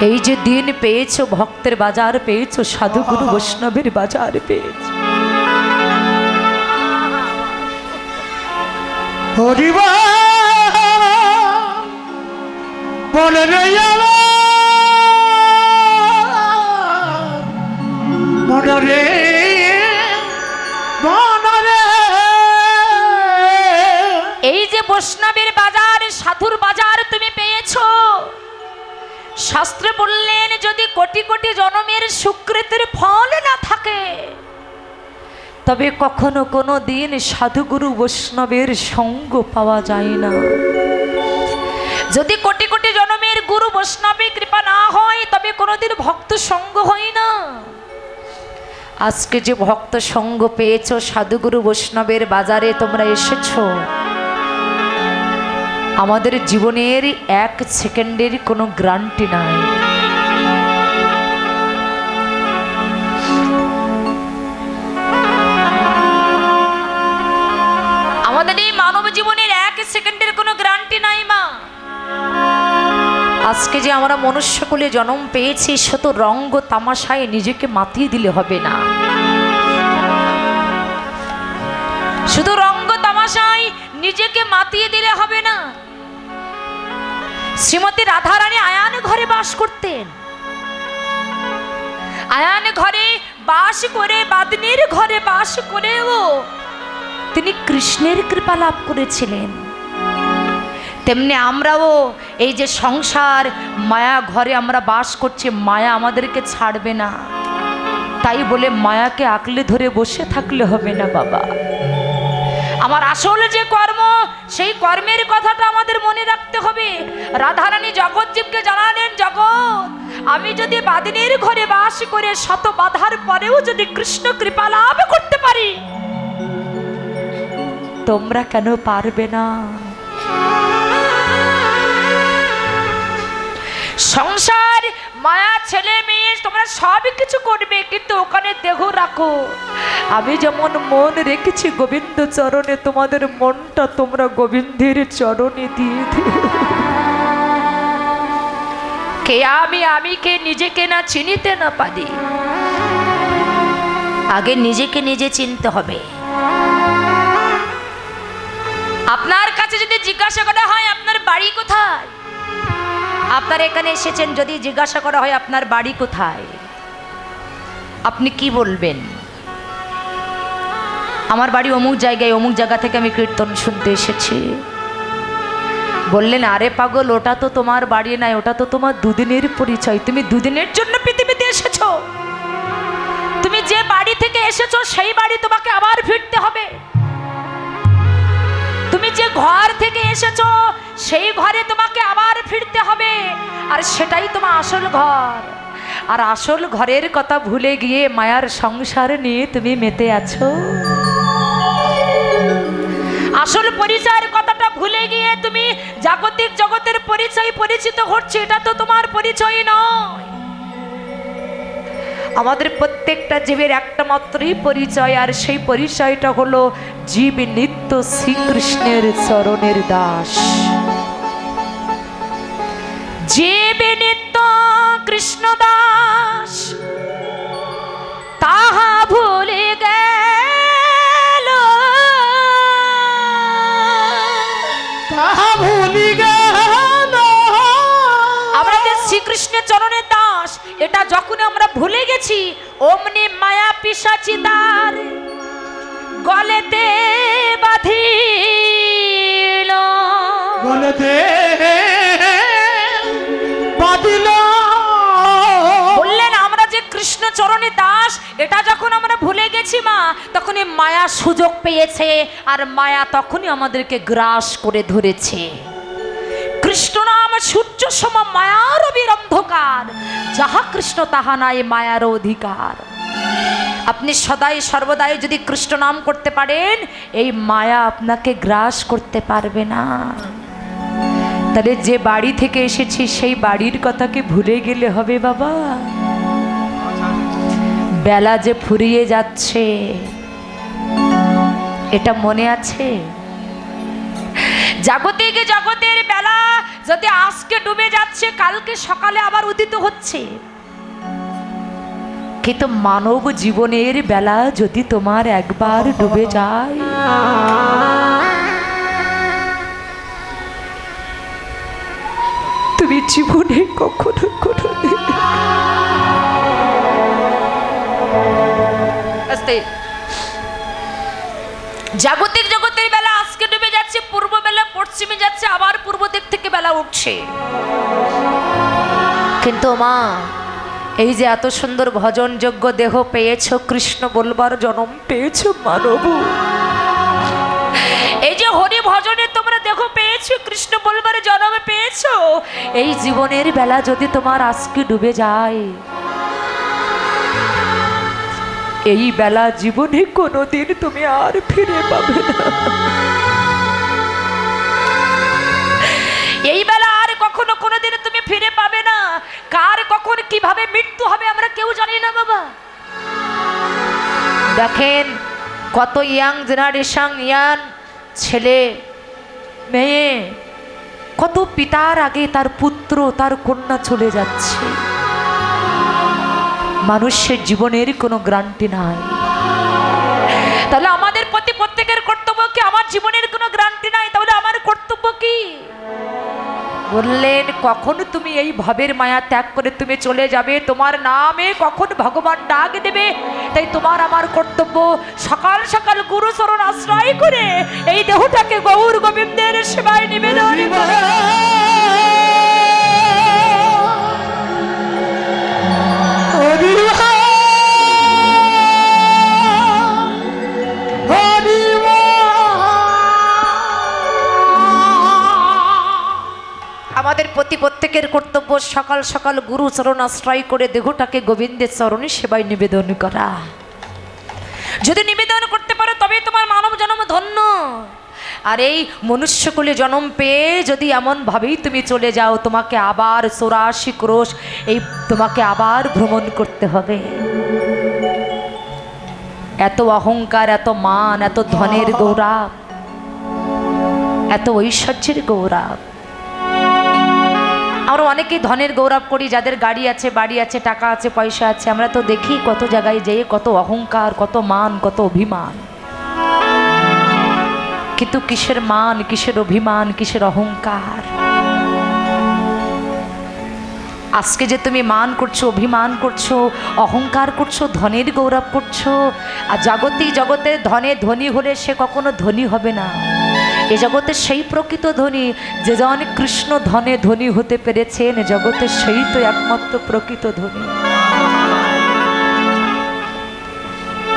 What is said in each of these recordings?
এই যে দিন পেয়েছ ভক্তের বাজার পেয়েছ সাধুগুরু বৈষ্ণবের বাজার পেয়েছ। হরিবা বলে রে মনে রে এই যে বৈষ্ণবের শাস্ত্রে বললেন, যদি কোটি কোটি জনমের সুকৃতির ফল না থাকে, তবে কখনো কোনো দিন সাধুগুরু বৈষ্ণবের সঙ্গ পাওয়া যায় না। যদি কোটি কোটি জনমের গুরু বৈষ্ণবের কৃপা না হয়, তবে কোনোদিন ভক্ত সঙ্গ হয় না। আজকে যে ভক্ত সঙ্গ পেয়েছ, সাধুগুরু বৈষ্ণবের বাজারে তোমরা এসেছ। আমাদের জীবনের এক সেকেন্ডের কোনো গ্রান্টি নাই। আমাদের এই মানব জীবনের এক সেকেন্ডের কোনো গ্রান্টি নাই, মা। আজকে যে আমরা মনুষ্যকুলে জন্ম পেয়েছি শত রঙ্গ তামাশায় নিজেকে মাতিয়ে দিলে হবে না। শুধু রঙ্গ তামাশায় নিজেকে মাতিয়ে দিলে হবে না। শ্রীমতী রাধারানী আয়ান ঘরে বাস করতেন। আয়ান ঘরে বাস করে, বাদনির ঘরে বাস করেও তিনি কৃষ্ণের কৃপা লাভ করেছিলেন। তেমনি আমরাও এই যে সংসার, মায়া ঘরে আমরা বাস করছি, মায়া আমাদেরকে ছাড়বে না। তাই বলে মায়াকে আঁকলে ধরে বসে থাকলে হবে না বাবা। আমার আসল যে কর্ম, সেই কর্মের কথাটা আমাদের মনে রাখতে হবে। রাধারানী জগৎজীবকে জানালেন, জগৎ, আমি যদি বাদিনীর ঘরে বাস করে শত বাধার পরেও যদি কৃষ্ণ কৃপা লাভ করতে পারি, তোমরা কেন পারবে না? সংসার মায়া ছেলে মেয়ে, তোমরা সব কিছু করবে, কিন্তু ওখানে দেহ রাখো। আমি যেমন মন রেখেছি গোবিন্দ চরণে, তোমাদের মনটা তোমরা গোবিন্দের চরণে দিয়ে কে আমি আমি কে, নিজেকে না চিনিতে না পারি। আগে নিজেকে নিজে চিনতে হবে। আপনার কাছে যদি জিজ্ঞাসা করা হয়, আপনার বাড়ি কোথায়? আপনার এখানে এসেছেন যদি জিজ্ঞাসা করা হয়, আপনার বাড়ি কোথায়? আপনি কি বলবেন? আমার বাড়ি অমুক জায়গায়, অমুক জায়গা থেকে আমি কীর্তন শুনতে এসেছি। বললেন, আরে পাগল, ওটা তো তোমার বাড়ি নাই, ওটা তো তোমার দুদিনের পরিচয়। তুমি দুদিনের জন্য পৃথিবীতে এসেছ। তুমি যে বাড়ি থেকে এসেছ, সেই বাড়ি তোমাকে আবার ফিরতে হবে। তুমি যে ঘর থেকে এসেছ সেই ঘরে তোমাকে আবার ফিরতে হবে। আর সেটাই তোমার আসল ঘর। আর আসল ঘরের কথা ভুলে গিয়ে মায়ার সংসার নিয়ে তুমি মেতে আছো। আসল পরিচয়ের কথাটা ভুলে গিয়ে তুমি জাগতিক জগতের পরিচয় পরিচিত হচ্ছে এটা তো তোমার পরিচয় নয়। আমাদের প্রত্যেকটা জীবের একটা মাত্রই পরিচয়, আর সেই পরিচয়টা হলো জীব নিত্য শ্রীকৃষ্ণের চরণের দাস। জীব নিত্য কৃষ্ণ দাস, তাহা ভুলে গেল ভুলে গেছি অমনি মায়া পিসাচি তার গলেতে বাঁধিল। বলেতে বাদিল বললেন আমরা যে কৃষ্ণ চরণে দাস এটা যখন আমরা ভুলে গেছি মা তখনই মায়া সুযোগ পেয়েছে আর মায়া তখনই আমাদেরকে গ্রাস করে ধরেছে। কৃষ্ণ নাম সূর্য সম মায়ার বীর অন্ধকার যাহা কৃষ্ণ, তাহা নাই, মায়ার অধিকার। আপনি সদাই, সর্বদাই যদি কৃষ্ণ নাম করতে পারেন, এই মায়া আপনাকে গ্রাস করতে পারবে না। তাহলে যে বাড়ি থেকে এসেছি, সেই বাড়ির কথা কি ভুলে গেলে হবে বাবা। বেলা যে ফুরিয়ে যাচ্ছে, এটা মনে আছে? জাগতিক জগতের বেলা যদি আজকে ডুবে যাচ্ছে, কালকে সকালে আবার উদিত হচ্ছে। কিন্তু মানব জীবনের বেলা যদি তোমার একবার ডুবে যায়, তুমি জীবনে কখনো আস্তে। জাগতিক জগতের বেলা আজকে ডুবে যাচ্ছে, পূর্ব পশ্চিমে যাচ্ছে, আবার পূর্ব দিক থেকে বেলা উঠছে। কিন্তু মা, এই যে এত সুন্দর ভজন যোগ্য দেহ পেয়েছ, কৃষ্ণ বলবার জন্ম পেয়েছ, মানব। এই যে হরি ভজনে তোমরা দেখো পেয়েছ, কৃষ্ণ বলবার জন্ম পেয়েছ, এই জীবনের বেলা যদি তোমার আজকে ডুবে যায়, এই বেলা জীবনে কোনোদিন তুমি আর ফিরে পাবে না। দেখেন কত ইয়াং জেনারেশন, ইয়ান ছেলে, মেয়ে, কত পিতার আগে তার পুত্র, তার কন্যা চলে যাচ্ছে। মানুষের জীবনের কোনো গ্রান্টি নাই। তাহলে আমাদের প্রতি প্রত্যেকের কর্তব্য কি? আমার জীবনের কোনো গ্রান্টি নাই? তাহলে আমার কর্তব্য কি? বললেন, কখন তুমি এই ভাবের মায়া ত্যাগ করে তুমি চলে যাবে? তোমার নামে কখন ভগবান ডাক দেবে? তাই তোমার আমার কর্তব্য সকাল সকাল গুরুচরণ আশ্রয় করে এই দেহটাকে গৌর গোবিন্দের সেবায় নিবেদন করা। প্রতি প্রত্যেকের কর্তব্য সকাল সকাল গুরু চরণ আশ্রয় করে দেহটাকে গোবিন্দের চরণে সেবায় নিবেদন করা। যদি নিবেদন করতে পারো, তবেই তোমার মানব জন্ম ধন্য। আর এই মনুষ্যকুলে জন্ম পেয়ে যদি এমনভাবেই তুমি চলে যাও, তোমাকে আবার চোরাশি ক্রোশ, এই তোমাকে আবার ভ্রমণ করতে হবে। এত অহংকার, এত মান, এত ধনের গৌরব, এত ঐশ্বর্যের গৌরব। আমরা অনেকেই ধনের গৌরব করি, যাদের গাড়ি আছে, বাড়ি আছে, টাকা আছে, পয়সা আছে। আমরা তো দেখি কত জায়গায় যেয়ে কত অহংকার, কত মান, কত অভিমান। কিন্তু কিসের মান, কিসের অভিমান, কিসের অহংকার? আজকে যে তুমি মান করছ, অভিমান করছ, অহংকার করছ, ধনের গৌরব করছ, আর জাগতিক জগতে ধনে ধনী হলে সে কখনো ধনী হবে না। এ জগতে সেই প্রকৃত ধনী যে জন কৃষ্ণ ধনে ধনী হতে পেরেছেন জগতে সেই তো একমাত্র প্রকৃত ধনী।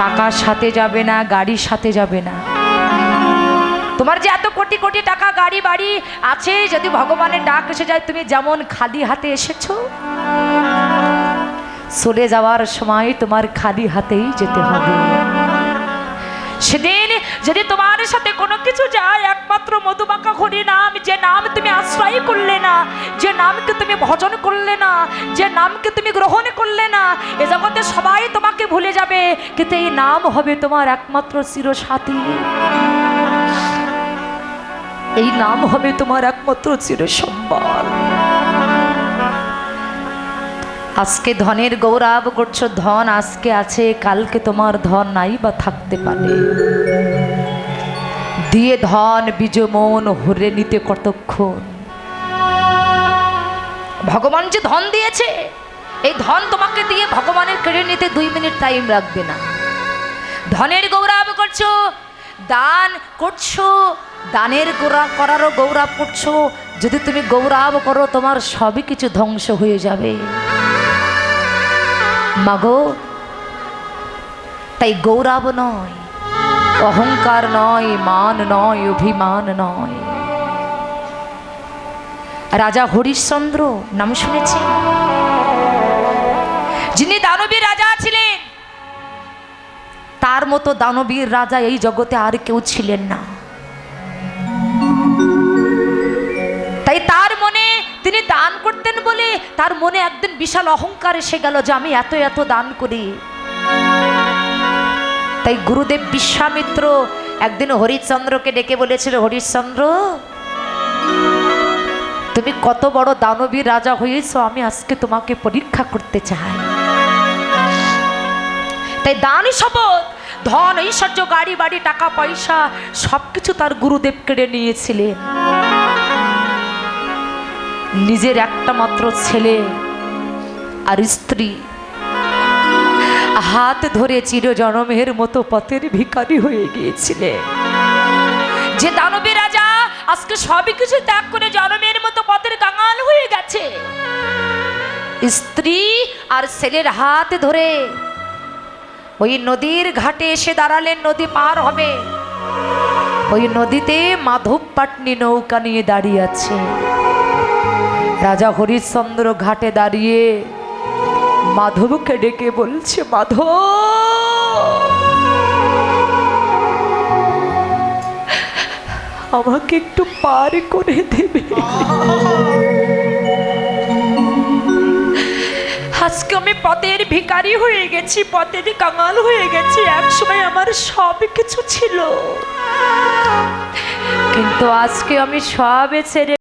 টাকার সাথে যাবে না গাড়ির সাথে যাবে না। তোমার যে এত কোটি কোটি টাকা গাড়ি বাড়ি আছে, যদি ভগবানের ডাক এসে যায়, তুমি যেমন খালি হাতে এসেছ, চলে যাওয়ার সময় তোমার খালি হাতেই যেতে হবে। সেদিন যদি তোমার সাথে কোনো যে নামকে তুমি ভজন করলে না, যে নামকে তুমি গ্রহণ করলে না, এ জগতে সবাই তোমাকে ভুলে যাবে, কিন্তু এই নাম হবে তোমার একমাত্র চিরসাথী। এই নাম হবে তোমার একমাত্র চির সম্বল আজকে ধনের গৌরব করছ, ধন আজকে আছে, কালকে তোমার ধন নাই বা থাকতে পারে। দিয়ে ধন, বীজ, মন, হরে নিতে কতক্ষণ? ভগবান যে ধন দিয়েছে, এই ধন তোমাকে দিয়ে ভগবানের কেড়ে নিতে দুই মিনিট টাইম রাখবে না। ধনের গৌরব করছ, দান করছ, দানের গৌরব করারও গৌরব করছ, যদি তুমি গৌরব করো, তোমার সবই কিছু ধ্বংস হয়ে যাবে। মাগো, তাই গৌরব নয়, অহংকার নয়, মান নয়, অভিমান নয়। রাজা হরিশ্চন্দ্র, নাম শুনেছেন যিনি দানবীর রাজা ছিলেন, তার মতো দানবীর রাজা এই জগতে আর কেউ ছিলেন না। তাই তার মনে তিনি দান করতেন বলে, তার মনে একদিন বিশাল অহংকার এসে গেল যে আমি এত এত দান করি। তাই গুরুদেব বিশ্বামিত্র একদিন হরিশ্চন্দ্রকে ডেকে বলেছিল, হরিশ্চন্দ্র তুমি কত বড় দানবীর রাজা হয়েছো, আমি আজকে তোমাকে পরীক্ষা করতে চাই। তাই দান শপথ, ধন, ঐশ্বর্য, গাড়ি, বাড়ি, টাকা, পয়সা, সবকিছু তার গুরুদেব কেড়ে নিয়েছিলেন নিজের একটা মাত্র ছেলে আর স্ত্রী। হাত ধরে চিরজনমের মতো পথের ভিখারি হয়ে গিয়েছিলেন যে দানবী রাজা আজকে সবই কিছু ত্যাগ করে জনমের মতো পথের কাঙাল হয়ে গেছে। স্ত্রী আর ছেলের হাত ধরে ওই নদীর ঘাটে এসে দাঁড়ালেন নদী পার হবে। ওই নদীতে মাধব পাটনি নৌকা নিয়ে দাঁড়িয়ে আছে। রাজা হরিশ্চন্দ্র ঘাটে দাঁড়িয়ে মাধবকে ডেকে বলছে, মাধব! আমাকে একটু পার করে দেবে। আজকে আমি পথের ভিকারি হয়ে গেছি, পথের কাঙাল হয়ে গেছি। একসময় আমার সব কিছু ছিল। কিন্তু আজকে আমি সবে ছেড়ে